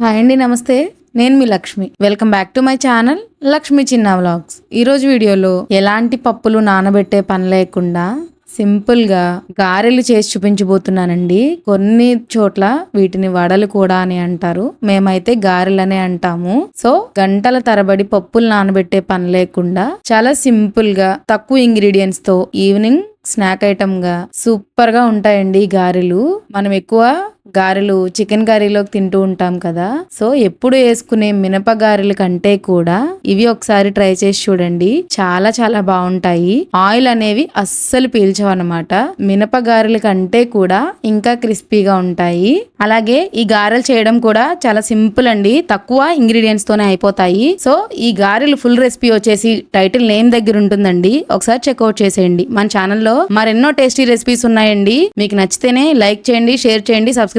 Hi అండి నమస్తే. నేను మీ Lakshmi. Welcome back to my channel Lakshmi చిన్న వ్లాగ్స్ ఈరోజు వీడియోలో ఎలాంటి పప్పులు నానబెట్టే పని లేకుండా సింపుల్గా గారెలు చేసి చూపించబోతున్నానండి. కొన్ని చోట్ల వీటిని వడలు కూడా అని అంటారు. మేమైతే గారెలనే అంటాము. సో గంటల తరబడి పప్పులు నానబెట్టే పని లేకుండా చాలా సింపుల్గా తక్కువ ఇంగ్రీడియంట్స్తో ఈవినింగ్ స్నాక్ ఐటమ్గా సూపర్గా ఉంటాయండి ఈ గారెలు. మనం ఎక్కువ గారెలు చికెన్ గారెలోకి తింటూ ఉంటాం కదా. సో ఎప్పుడు వేసుకునే మినప గారెల కంటే కూడా ఇవి ఒకసారి ట్రై చేసి చూడండి. చాలా చాలా బాగుంటాయి. ఆయిల్ అనేవి అస్సలు పీల్చవు అనమాట మినప గారెల కంటే కూడా ఇంకా క్రిస్పీగా ఉంటాయి. అలాగే ఈ గారెలు చేయడం కూడా చాలా సింపుల్ అండి. తక్కువ ఇంగ్రీడియంట్స్ తోనే అయిపోతాయి. సో ఈ గారెలు ఫుల్ రెసిపీ వచ్చేసి టైటిల్ నేమ్ దగ్గర ఉంటుందండి. ఒకసారి చెక్అవుట్ చేసేయండి. మన ఛానల్లో మరెన్నో టేస్టీ రెసిపీస్ ఉన్నాయండి. మీకు నచ్చితేనే లైక్ చేయండి షేర్ చేయండి